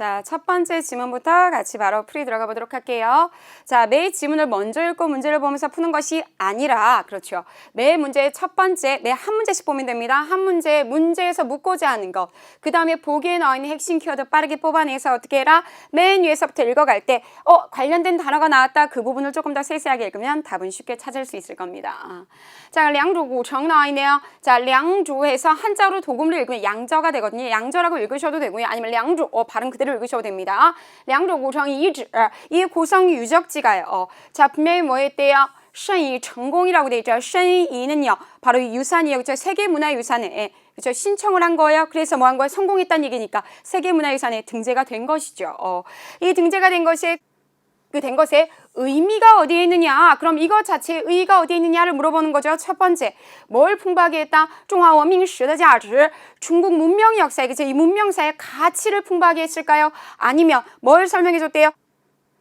자, 첫 번째 지문부터 같이 바로 풀이 들어가 보도록 할게요. 자, 매 지문을 먼저 읽고 문제를 보면서 푸는 것이 아니라, 그렇죠. 매 문제의 첫 번째, 매 한 문제씩 보면 됩니다. 한 문제, 문제에서 묻고자 하는 것. 그 다음에 보기에 나와 있는 핵심 키워드 빠르게 뽑아내서 어떻게 해라? 맨 위에서부터 읽어갈 때, 어, 관련된 단어가 나왔다. 그 부분을 조금 더 세세하게 읽으면 답은 쉽게 찾을 수 있을 겁니다. 아. 자, 량조 구청 나와 있네요. 자, 량조해서 한자로 도금을 읽으면 양저가 되거든요. 양저라고 읽으셔도 되고요. 아니면 량조, 어, 발음 그대로 그대로 읽으셔도 됩니다. 양조 구성이 이지, 이 구성 아, 유적지가요. 어, 자, 분명히 뭐에 대요? 신이 성공이라고 돼 있죠. 신이는요. 바로 유산이에요. 그렇죠? 세계문화유산에 예, 그렇죠? 신청을 한 거예요. 그래서 뭐 한 거예요? 성공했다는 얘기니까 세계문화유산에 등재가 된 것이죠. 어, 이 등재가 된 것이 그 된 것에 의미가 어디에 있느냐? 그럼 이것 자체의 의의가 어디에 있느냐를 물어보는 거죠. 첫 번째, 뭘 풍부하게 했다? 중화어민시의 가치 중국 문명 역사에 그치? 이 문명사의 가치를 풍부하게 했을까요? 아니면 뭘 설명해줬대요?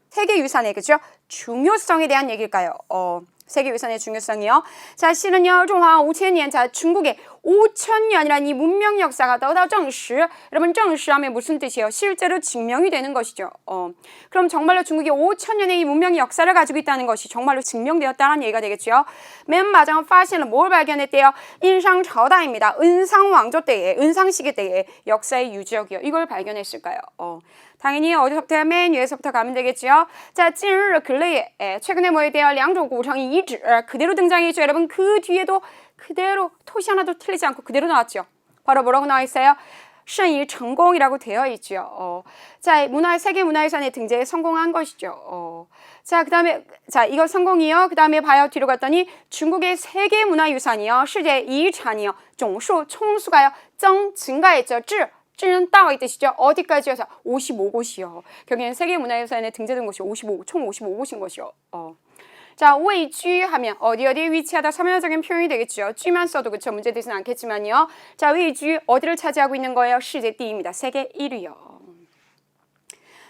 세계 유산에 그죠? 중요성에 대한 얘기일까요? 어, 세계유산의 중요성이요. 자, 씨는요, 중화 5천년, 자, 중국의 5천년이란 이 문명 역사가 더다 정시. 여러분, 정시하면 무슨 뜻이에요? 실제로 증명이 되는 것이죠. 어. 그럼 정말로 중국이 5천년의 이 문명의 역사를 가지고 있다는 것이 정말로 증명되었다는 얘기가 되겠죠. 맨 마지막 파시는 뭘 발견했대요? 인상 저다입니다. 은상 왕조 때에, 은상 시기 때에 역사의 유적이요. 이걸 발견했을까요? 어. 당연히 어디서부터 맨 위에서부터 가면 되겠죠. 자, 近日 근래에 에, 최근에 뭐에 대한 량조 구청이 이즈 그대로 등장했죠. 여러분 그 뒤에도 그대로 토시 하나도 틀리지 않고 그대로 나왔죠. 바로 뭐라고 나와 있어요? 申遗 成功이라고 되어 있죠. 어. 자, 문화 세계 문화유산에 등재에 성공한 것이죠. 어. 자, 그다음에 자, 이거 성공이요. 그다음에 봐요. 뒤로 갔더니 중국의 세계 문화유산이요.世界 遗产이요. 总数 총수가요. 增 증가했죠. 质 쭈는따 이 뜻이죠. 어디까지여서 55곳이요. 경기는 세계문화유산에 등재된 곳이 55, 총 55곳인 것이요. 어. 자, 위치 하면 어디 어디에 위치하다 서면적인 표현이 되겠죠. 쥐만 써도 그쵸 문제 되진 않겠지만요. 자, 위치 어디를 차지하고 있는 거예요? 시제 띠입니다. 세계 1위요.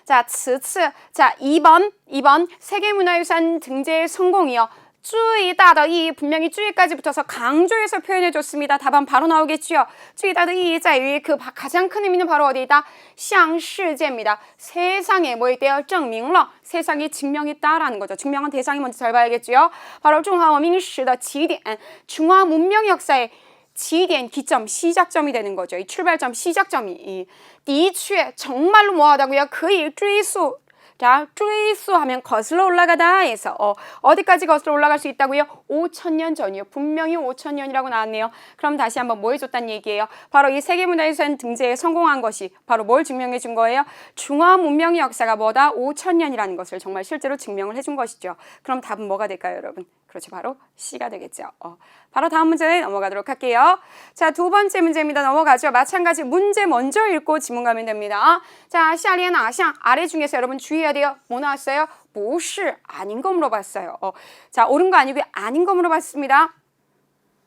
자, 츠츠. 자, 2번, 2번 세계문화유산 등재 성공이요. 주의다더 이 분명히 주의까지 붙어서 강조해서 표현해 줬습니다. 답안 바로 나오겠지요. 주의다더 이자 위에 그 가장 큰 의미는 바로 어디다? 샹시제입니다. 세상에 뭐에 대어 증명러 세상에 증명했다라는 거죠. 증명한 대상이 먼저 잘 봐야겠지요. 바로 중화민시의 지대 중화 문명 역사의 지디엔 기점 시작점이 되는 거죠. 이 출발점 시작점이 이 니취에 정말로 뭐하다고요? 그의 追溯 자,追溯하면 거슬러 올라가다 해서 어, 어디까지 거슬러 올라갈 수 있다고요? 5천년 전이요. 분명히 5천년이라고 나왔네요. 그럼 다시 한번 뭐 해줬다는 얘기예요? 바로 이 세계문화유산 등재에 성공한 것이 바로 뭘 증명해 준 거예요? 중화 문명의 역사가 뭐다? 5천년이라는 것을 정말 실제로 증명을 해준 것이죠. 그럼 답은 뭐가 될까요, 여러분? 그렇죠. 바로 C가 되겠죠. 어, 바로 다음 문제 넘어가도록 할게요. 자, 두 번째 문제입니다. 넘어가죠. 마찬가지 문제 먼저 읽고 지문 가면 됩니다. 자, 下列哪项 아래 중에서 여러분 주의해야 돼요. 뭐 나왔어요? 不是 아닌 거 물어봤어요. 어, 자, 옳은 거 아니고 아닌 거 물어봤습니다.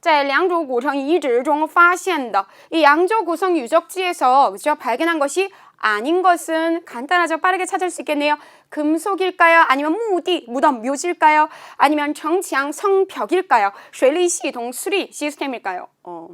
在凉州古城遗址中发现的이 양조 고성 유적지에서 그죠 발견한 것이 아닌 것은 간단하죠. 빠르게 찾을 수 있겠네요. 금속일까요? 아니면 무디, 무덤, 묘지일까요? 아니면 정치양 성벽일까요? 水利系统 수리 시스템일까요? 어.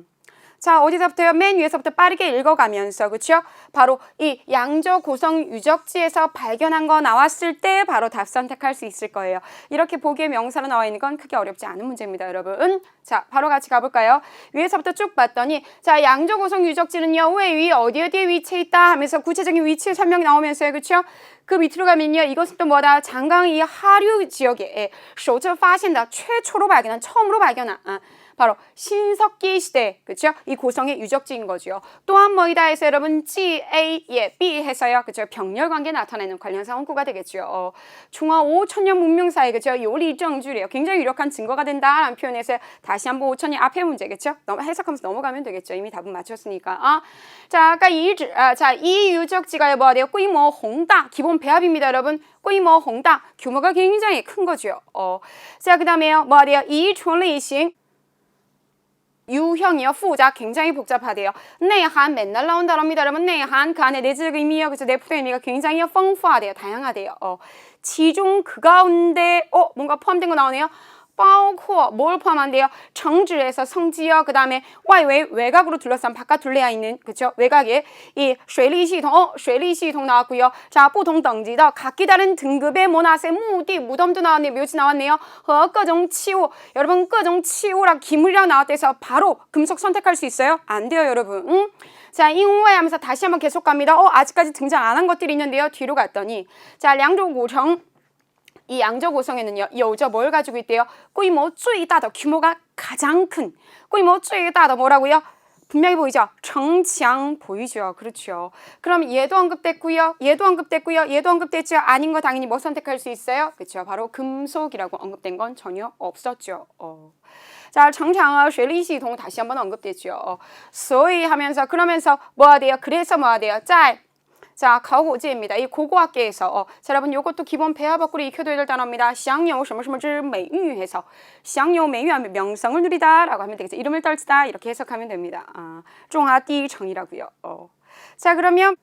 자, 어디서부터요? 맨 위에서부터 빠르게 읽어가면서, 그렇죠? 바로 이 양조 고성 유적지에서 발견한 거 나왔을 때 바로 답 선택할 수 있을 거예요. 이렇게 보기의 명사로 나와 있는 건 크게 어렵지 않은 문제입니다, 여러분. 자, 바로 같이 가볼까요? 위에서부터 쭉 봤더니, 자, 양조 고성 유적지는요, 왜 위, 어디 어디에 위치해 있다 하면서 구체적인 위치 설명이 나오면서요, 그렇죠? 그 밑으로 가면요, 이것은 또 뭐다? 장강 이 하류 지역에 예, 쇼저 파신다 최초로 발견한, 처음으로 발견한. 아, 바로 신석기 시대 그렇죠? 이 고성의 유적지인 거지요. 또한 뭐이다 해서 여러분 G, A, 예, B 해서요. 그렇죠? 병렬 관계 나타내는 관련사 원구가 되겠죠. 어, 중화 5천년 문명 사이 그렇죠? 요리정주래요. 굉장히 유력한 증거가 된다라는 표현에서 다시 한번 5천년 앞에 문제겠죠? 해석하면서 넘어가면 되겠죠. 이미 답은 맞췄으니까. 아, 자 아까 이지 아, 자이 유적지가요, 뭐가 돼요? 꾸이모 홍다 기본 배합입니다, 여러분. 꾸이모 홍다 규모가 굉장히 큰 거죠. 어, 자 그다음에요. 뭐가 돼요? 이 촌리싱 유형이요, 후자 굉장히 복잡하대요. 내한 맨날 나온다랍니다, 여러분. 내한 그 안에 내적 의미요, 그래서 내포된 의미가 굉장히丰富하대요, 다양하대요. 어, 지중 그 가운데 어 뭔가 포함된 거 나오네요. 包括,뭘 포함한데요? 정주에서 성지역, 그 다음에 와이웨이, 외곽으로 둘러싼 바깥 둘레에 있는, 그쵸? 외곽에 이 쇠리시통, 어, 쇠리시통 나왔고요. 자, 보통 등지다 각기 다른 등급의 모나세, 무디, 무덤도 나왔네요. 묘지 나왔네요. 허, 꺼종 치우. 여러분, 꺼종 치우랑 기물이랑 나왔대서 바로 금속 선택할 수 있어요? 안 돼요, 여러분. 응? 자, 잉우에 하면서 다시 한번 계속 갑니다. 어, 아직까지 등장 안 한 것들이 있는데요. 뒤로 갔더니. 자, 양조 고정. 이 양적 구성에는요 여자 뭘 가지고 있대요? 꾸이모 쭈이다더 규모가 가장 큰 꾸이모 쭈이다더 뭐라고요? 분명히 보이죠? 정치양 보이죠? 그렇죠. 그럼 얘도 언급됐고요. 얘도 언급됐고요. 얘도 언급됐죠. 아닌 거 당연히 뭐 선택할 수 있어요? 그렇죠. 바로 금속이라고 언급된 건 전혀 없었죠. 어. 자, 정창어 쉐리시동 다시 한번 언급됐죠. 어. 소위 하면서 그러면서 뭐 하대요? 그래서 뭐 하대요? 짤. 자, 가오고지입니다. 이 고고학계에서 어, 자, 여러분 요것도 기본 배합업구리 익혀둬야 될 단어입니다. 享有 什么什么之美誉 해서 享有 美誉하면 명성을 누리다라고 하면 되겠죠. 이름을 떨치다 이렇게 해석하면 됩니다. 아, 종아띠청이라고요. 어. 자, 그러면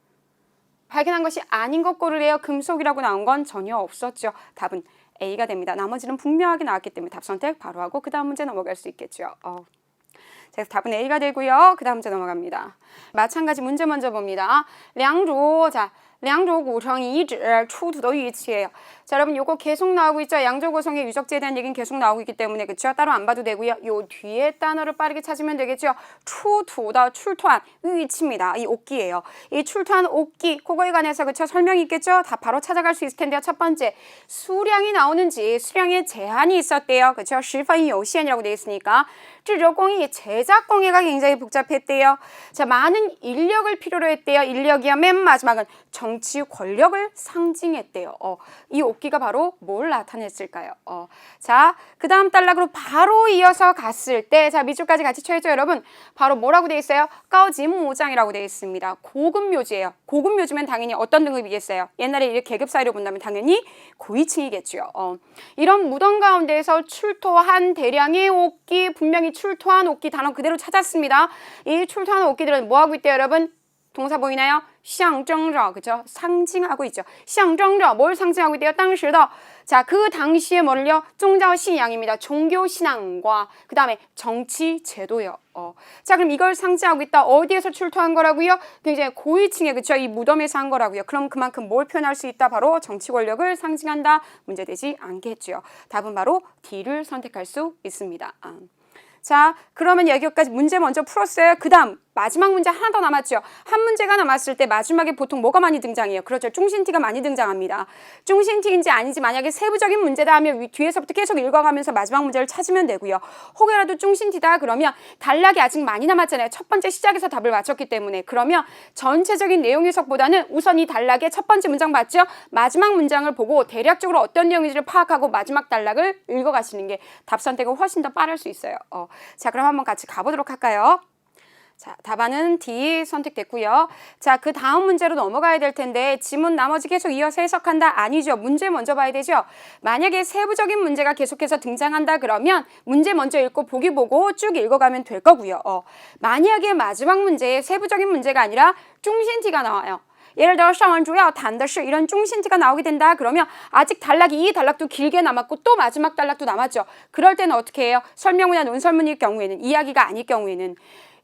발견한 것이 아닌 것 고르래요. 금속이라고 나온 건 전혀 없었죠. 답은 A가 됩니다. 나머지는 분명하게 나왔기 때문에 답 선택 바로 하고 그 다음 문제 넘어갈 수 있겠죠. 어. 자, 그래서 답은 A가 되고요. 그 다음 문제 넘어갑니다. 마찬가지 문제 먼저 봅니다. 량조. 자, 량조 구성이 이즈 초두도 위치예요. 자, 여러분 요거 계속 나오고 있죠. 양조 구성의 유적지에 대한 얘기는 계속 나오고 있기 때문에 그렇죠. 따로 안 봐도 되고요. 요 뒤에 단어를 빠르게 찾으면 되겠죠. 초두다 어, 출토한 위치입니다. 이 옥기예요. 이 출토한 옥기 그거에 관해서 그쵸? 설명이 있겠죠. 다 바로 찾아갈 수 있을 텐데요. 첫 번째 수량이 나오는지 수량에 제한이 있었대요. 그렇죠. 실파인 요시엔이라고 돼 있으니까 척추조공이 제작 공예가 굉장히 복잡했대요. 자, 많은 인력을 필요로 했대요. 인력이야 맨 마지막은 정치 권력을 상징했대요. 어, 이 옷기가 바로 뭘 나타냈을까요? 어, 자, 그 다음 단락으로 바로 이어서 갔을 때, 자, 밑줄까지 같이 쳐야죠, 여러분. 바로 뭐라고 되어 있어요? 까오진 모장이라고 되어 있습니다. 고급 묘지예요. 고급 묘지면 당연히 어떤 등급이겠어요? 옛날에 이렇게 계급 사이로 본다면 당연히 고위층이겠죠. 어, 이런 무덤 가운데에서 출토한 대량의 옷기 분명히 출토한 옷기 단어 그대로 찾았습니다. 이 출토한 옷기들은 뭐 하고 있대요, 여러분? 동사 보이나요? 상정저 그죠? 상징하고 있죠. 상정저 뭘 상징하고 있대요? 당시다. 자, 그 당시에 뭘요? 종교 신앙입니다. 종교 신앙과 그다음에 정치 제도요. 어. 자, 그럼 이걸 상징하고 있다. 어디에서 출토한 거라고요? 그 굉장히 고위층에 그죠 이 무덤에서 한 거라고요. 그럼 그만큼 뭘 표현할 수 있다? 바로 정치 권력을 상징한다. 문제되지 않겠죠. 답은 바로 D를 선택할 수 있습니다. 아. 자, 그러면 여기까지 문제 먼저 풀었어요. 그 다음 마지막 문제 하나 더 남았죠. 한 문제가 남았을 때 마지막에 보통 뭐가 많이 등장해요? 그렇죠. 중심티가 많이 등장합니다. 중심티인지 아닌지 만약에 세부적인 문제다 하면 위- 뒤에서부터 계속 읽어가면서 마지막 문제를 찾으면 되고요. 혹여라도 중심티다 그러면 단락이 아직 많이 남았잖아요. 첫 번째 시작에서 답을 맞췄기 때문에 그러면 전체적인 내용 해석보다는 우선 이 단락의 첫 번째 문장 맞죠? 마지막 문장을 보고 대략적으로 어떤 내용인지를 파악하고 마지막 단락을 읽어가시는 게 답 선택을 훨씬 더 빠를 수 있어요. 어. 자, 그럼 한번 같이 가보도록 할까요? 자, 답안은 D 선택됐고요. 자, 그 다음 문제로 넘어가야 될 텐데 지문 나머지 계속 이어서 해석한다 아니죠. 문제 먼저 봐야 되죠. 만약에 세부적인 문제가 계속해서 등장한다 그러면 문제 먼저 읽고 보기 보고 쭉 읽어가면 될 거고요. 어, 만약에 마지막 문제에 세부적인 문제가 아니라 중심티가 나와요. 예를 들어 쌍원주야 단더시 이런 중심지가 나오게 된다 그러면 아직 단락이 이 단락도 길게 남았고 또 마지막 단락도 남았죠 그럴 때는 어떻게 해요 설명이나 논설문일 경우에는 이야기가 아닐 경우에는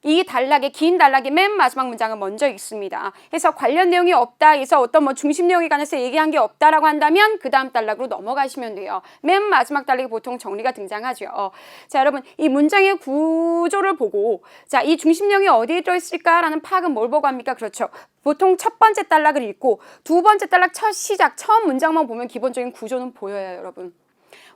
이 단락의 긴 단락의 맨 마지막 문장을 먼저 읽습니다. 해서 관련 내용이 없다 해서 어떤 뭐 중심 내용에 관해서 얘기한 게 없다라고 한다면 그 다음 단락으로 넘어가시면 돼요. 맨 마지막 단락이 보통 정리가 등장하죠. 어. 자 여러분 이 문장의 구조를 보고 자 이 중심 내용이 어디에 들어 있을까라는 파악은 뭘 보고 합니까? 그렇죠. 보통 첫 번째 단락을 읽고 두 번째 단락 첫 시작 처음 문장만 보면 기본적인 구조는 보여요 여러분.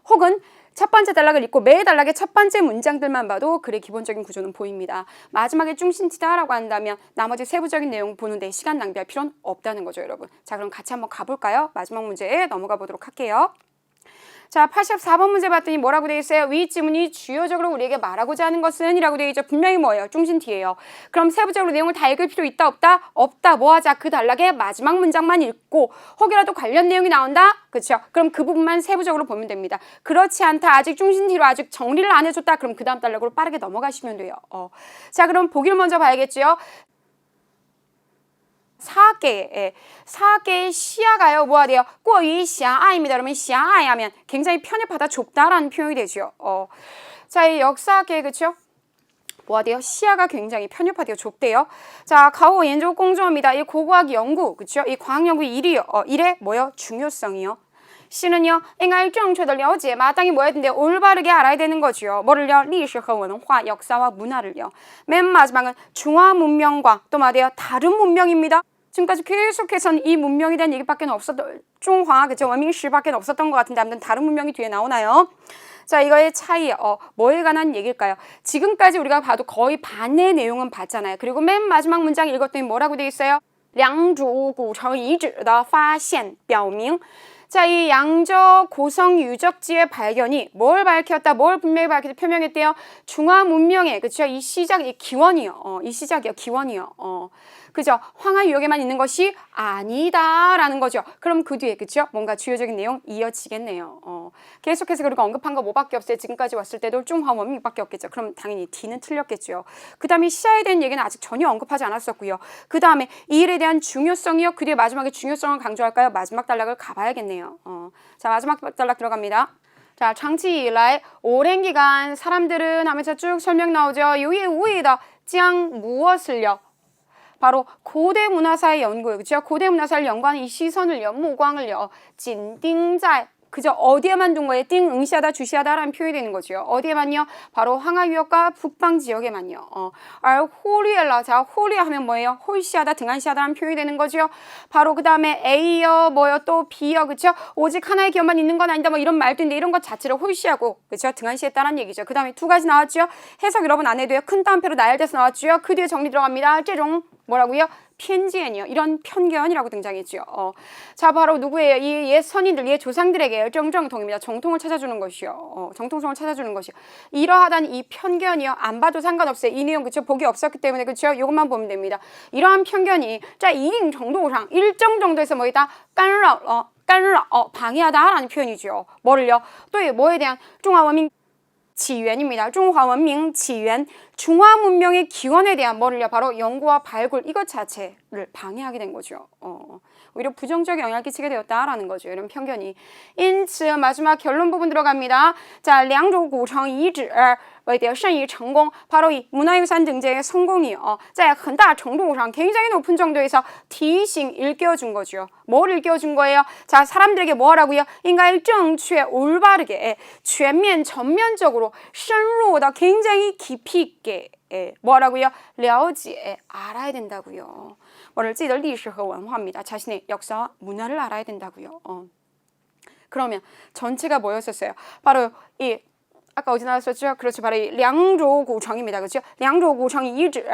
혹은 첫 번째 단락을 읽고 매 단락의 첫 번째 문장들만 봐도 글의 기본적인 구조는 보입니다. 마지막에 중심티다라고 한다면 나머지 세부적인 내용 보는데 시간 낭비할 필요는 없다는 거죠, 여러분. 자, 그럼 같이 한번 가볼까요? 마지막 문제에 넘어가 보도록 할게요. 자, 84번 문제 봤더니 뭐라고 되어 있어요? 위 지문이 주요적으로 우리에게 말하고자 하는 것은 이라고 되어 있죠. 분명히 뭐예요? 중심티예요. 그럼 세부적으로 내용을 다 읽을 필요 있다 없다? 없다. 뭐 하자? 그 단락의 마지막 문장만 읽고 혹이라도 관련 내용이 나온다? 그렇죠? 그럼 그 부분만 세부적으로 보면 됩니다. 그렇지 않다. 아직 중심티로 아직 정리를 안 해줬다. 그럼 그 다음 단락으로 빠르게 넘어가시면 돼요. 어. 자, 그럼 보기를 먼저 봐야겠죠. 사계의 사개의 시야가요. 뭐가 돼요? 꼬이 시야아입니다. 그러면 시야아이 하면 굉장히 편협하다, 좁다라는 표현이 되죠. 어. 자, 이 역사계 그렇죠? 뭐가 돼요? 시야가 굉장히 편협하대요, 좁대요. 자, 가오 연조 공조합니다. 이 고고학 연구, 그렇죠? 이 과학 연구 1위요. 어, 일의 뭐요? 중요성이요. 시는요, 인간 정체를 了解, 마땅히 뭐야 되는데, 올바르게 알아야 되는 거지요. 뭐를요? 리시와 문화, 역사와 문화를요. 맨 마지막은 중화 문명과 또 말이에요. 다른 문명입니다. 지금까지 계속해서는 이 문명에 대한 얘기밖에 없었던 중화 그죠? 원민시밖에 없었던 것 같은데 아무튼 다른 문명이 뒤에 나오나요? 자, 이거의 차이, 어, 뭐에 관한 얘기일까요? 지금까지 우리가 봐도 거의 반의 내용은 봤잖아요. 그리고 맨 마지막 문장 읽었더니 뭐라고 되어 있어요? 良渚古城遗址的发现表明 자, 이 양저 고성 유적지의 발견이 뭘 밝혔다, 뭘 분명히 밝혔다 표명했대요. 중화 문명의 그쵸? 이 시작, 이 기원이요. 어, 이 시작이요, 기원이요. 어, 그죠? 황하 유역에만 있는 것이 아니다라는 거죠. 그럼 그 뒤에 그쵸? 뭔가 주요적인 내용 이어지겠네요. 어, 계속해서 그리고 언급한 거 뭐밖에 없어요. 지금까지 왔을 때도 중화 원민밖에 없겠죠. 그럼 당연히 D는 틀렸겠죠. 그 다음에 시야에 대한 얘기는 아직 전혀 언급하지 않았었고요. 그 다음에 이 일에 대한 중요성이요. 그 뒤에 마지막에 중요성을 강조할까요? 마지막 단락을 가봐야겠네요. 어, 자, 마지막 단락 들어갑니다. 자, 장치 이래 오랜 기간 사람들은 하면서 쭉 설명 나오죠. 유의 우이다 짱 무엇을요? 바로 고대 문화사의 연구예요. 그죠? 고대 문화사를 연구하는 이 시선을요, 무광을요, 진딩在그저 어디에만 둔 거예요? 띵 응시하다 주시하다라는 표현이 되는 거죠. 어디에만요? 바로 황하유역과 북방 지역에만요. 어. 알 호리엘라 자 호리 하면 뭐예요? 홀시하다 등한시하다라는 표현이 되는 거죠. 바로 그 다음에 A여 뭐요 또 B여 그쵸? 오직 하나의 기업만 있는 건 아니다 뭐 이런 말도인데 이런 것 자체를 홀시하고 그쵸? 등한시했다는 얘기죠. 그 다음에 두 가지 나왔죠. 해석 여러분 안 해도요. 큰 따옴표로 나열돼서 나왔죠. 그 뒤에 정리 들어갑니다. 최종 뭐라고요? 편지엔이요. 이런 편견이라고 등장했죠. 어. 자, 바로 누구예요? 이 옛 선인들, 옛 조상들에게 열정정통입니다. 정통을 찾아주는 것이요. 어, 정통성을 찾아주는 것이요. 이러하다는 이 편견이요. 안 봐도 상관없어요. 이 내용 그쵸? 복이 없었기 때문에 그쵸? 이것만 보면 됩니다. 이러한 편견이 자, 이인 정도상 일정 정도에서 뭐이다? 깐라, 어, 깐라, 어, 방해하다라는 표현이지요. 뭐를요? 또 뭐에 대한 중화원민 起源입니다. 중화 원명起源 중화 문명의 기원에 대한 뭐를요? 바로 연구와 발굴 이것 자체를 방해하게 된 거죠. 어, 오히려 부정적 영향을 끼치게 되었다라는 거죠. 이런 편견이. 因此 마지막 결론 부분 들어갑니다. 자, 良渚古城遗址为的甚于成功 바로 이 문화유산 등재의 성공이 어, 在很大程度上 굉장히 높은 정도에서提醒 일깨워준 거죠. 뭘 일깨워준 거예요? 자, 사람들에게 뭐 하라고요? 应该正确 올바르게 全面 전면적으로 深入的 굉장히 깊이 있게 예, 뭐라고요? 了解 알아야 된다고요. 어릴지들 리시허 원화입니다. 자신의 역사와 문화를 알아야 된다고요. 어. 그러면 전체가 뭐였었어요? 바로 이 아까 어디 나왔었죠? 그렇죠. 바로 이 량조 구청입니다. 그렇죠? 량조 구청이 이즈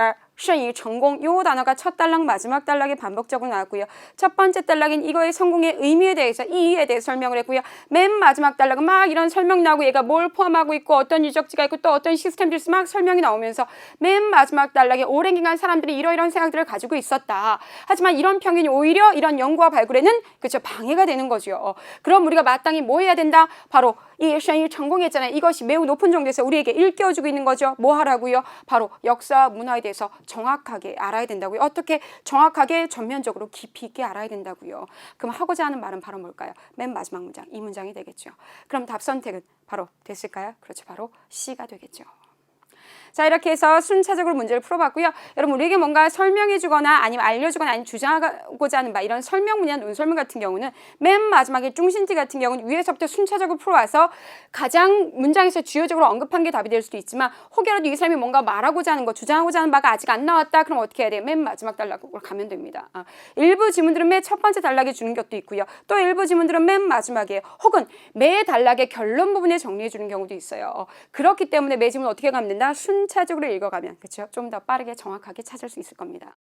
션이成功 요 단어가 첫 단락 마지막 단락에 반복적으로 나왔고요. 첫 번째 단락인 이거의 성공의 의미에 대해서 이유에 대해 설명을 했고요. 맨 마지막 단락은 막 이런 설명 나오고 얘가 뭘 포함하고 있고 어떤 유적지가 있고 또 어떤 시스템들이 막 설명이 나오면서 맨 마지막 단락에 오랜 기간 사람들이 이러이러한 생각들을 가지고 있었다. 하지만 이런 편견이 오히려 이런 연구와 발굴에는 그렇죠 방해가 되는 거죠. 어, 그럼 우리가 마땅히 뭐 해야 된다? 바로 이 션이成功했잖아요. 이것이 매우 높은 정도에서 우리에게 일깨워주고 있는 거죠. 뭐 하라고요? 바로 역사 문화에 대해서 정확하게 알아야 된다고요. 어떻게 정확하게 전면적으로 깊이 있게 알아야 된다고요. 그럼 하고자 하는 말은 바로 뭘까요? 맨 마지막 문장, 이 문장이 되겠죠. 그럼 답 선택은 바로 됐을까요? 그렇죠. 바로 C가 되겠죠. 자 이렇게 해서 순차적으로 문제를 풀어봤고요. 여러분 우리에게 뭔가 설명해주거나 아니면 알려주거나 아니면 주장하고자 하는 바 이런 설명문이나 논설문 같은 경우는 맨 마지막에 중심지 같은 경우는 위에서부터 순차적으로 풀어와서 가장 문장에서 주요적으로 언급한 게 답이 될 수도 있지만 혹여라도 이 사람이 뭔가 말하고자 하는 거 주장하고자 하는 바가 아직 안 나왔다 그럼 어떻게 해야 돼요? 맨 마지막 단락으로 가면 됩니다. 아, 일부 지문들은 맨 첫 번째 단락에 주는 것도 있고요. 또 일부 지문들은 맨 마지막에 혹은 매 단락의 결론 부분에 정리해 주는 경우도 있어요. 어, 그렇기 때문에 매 지문 어떻게 가면 된다? 순차적으로 읽어가면 그렇죠? 좀 더 빠르게 정확하게 찾을 수 있을 겁니다.